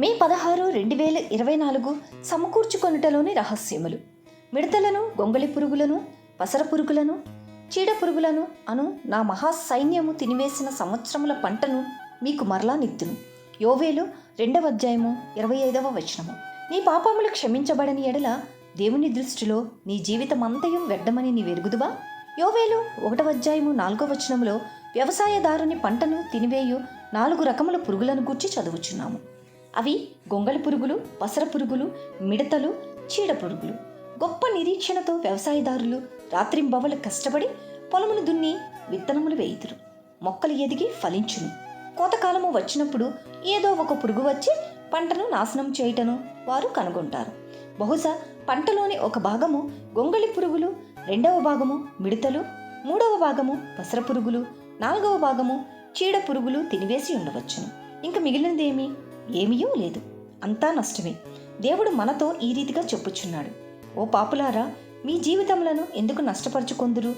మే పదహారు రెండు వేల ఇరవై నాలుగు సమకూర్చుకొనుటలోని రహస్యములు. మిడతలను గొంగళి పురుగులను పసర పురుగులను చీడ పురుగులను అను నా మహా సైన్యము తినివేసిన సంవత్సరముల పంటను మీకు మరలా నిత్తును. యోవేలు రెండవ అధ్యాయము ఇరవై ఐదవ వచనము. నీ పాపములు క్షమించబడని ఎడల దేవుని దృష్టిలో నీ జీవితం అంతయం వ్యర్థమని నీ వెరుగుదువా యోవేలు ఒకటవ అధ్యాయము నాలుగవ వచనములో వ్యవసాయదారుని పంటను తినివేయు నాలుగు రకముల పురుగులను గూర్చి చదువుచున్నాము. అవి గొంగళి పురుగులు పసర పురుగులు మిడతలు చీడ పురుగులు. గొప్ప నిరీక్షణతో వ్యవసాయదారులు రాత్రింబవలు కష్టపడి పొలములు దున్ని విత్తనములు వేయుదురు. మొక్కలు ఎదిగి ఫలించును. కోతకాలము వచ్చినప్పుడు ఏదో ఒక పురుగు వచ్చి పంటను నాశనం చేయటను వారు కనుగొంటారు. బహుశా పంటలోని ఒక భాగము గొంగళి పురుగులు రెండవ భాగము మిడతలు మూడవ భాగము పసర పురుగులు నాలుగవ భాగము చీడ పురుగులు తినివేసి ఉండవచ్చును. ఇంకా మిగిలినదేమి? ఏమీయూ లేదు. అంతా నష్టమే. దేవుడు మనతో ఈ రీతిగా చెప్పుచున్నాడు. ఓ పాపులారా మీ జీవితములను ఎందుకు నష్టపరుచుకొందురు?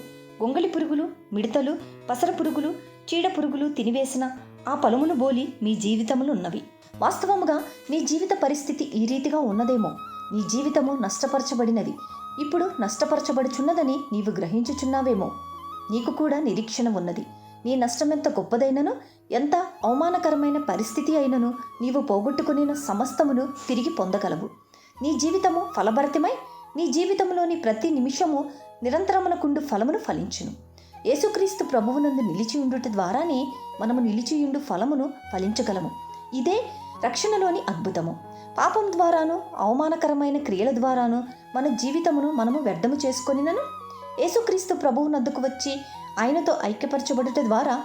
గొంగళి పురుగులు మిడతలు పసర పురుగులు చీడ పురుగులు తినివేసిన ఆ పొలమును బోలి మీ జీవితములు ఉన్నవి. వాస్తవముగా నీ జీవిత పరిస్థితి ఈ రీతిగా ఉన్నదేమో. నీ జీవితము నష్టపరచబడినది. ఇప్పుడు నష్టపరచబడుచున్నదని నీవు గ్రహించుచున్నావేమో. నీకు కూడా నిరీక్షణ ఉన్నది. నీ నష్టమెంత గొప్పదైనను ఎంత అవమానకరమైన పరిస్థితి అయినను నీవు పోగొట్టుకుని సమస్తమును తిరిగి పొందగలవు. నీ జీవితము ఫలభరితమై నీ జీవితంలోని ప్రతి నిమిషము నిరంతరమునకుండు ఫలమును ఫలించును. యేసుక్రీస్తు ప్రభువునందు నిలిచి ఉండుట ద్వారానే మనము నిలిచియుండు ఫలమును ఫలించగలము. ఇదే రక్షణలోని అద్భుతము. పాపం ద్వారాను అవమానకరమైన క్రియల ద్వారాను మన జీవితమును మనము వ్యర్థము చేసుకొనినను. యేసుక్రీస్తు ప్రభువునద్దుకు వచ్చి ఆయనతో ఐక్యపరచబడుట ద్వారా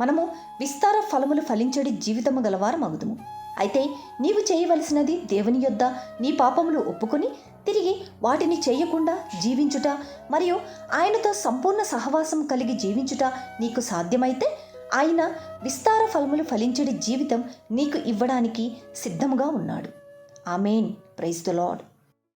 మనము విస్తార ఫలములు ఫలించడి జీవితము గలవారం అగుదుము అయితే నీవు చేయవలసినది దేవుని యొద్ద నీ పాపములు ఒప్పుకొని తిరిగి వాటిని చేయకుండా జీవించుట మరియు ఆయనతో సంపూర్ణ సహవాసం కలిగి జీవించుట నీకు సాధ్యమైతే ఆయన విస్తార ఫలములు ఫలించడి జీవితం నీకు ఇవ్వడానికి సిద్ధముగా ఉన్నాడు. ఆమెన్. Praise the lord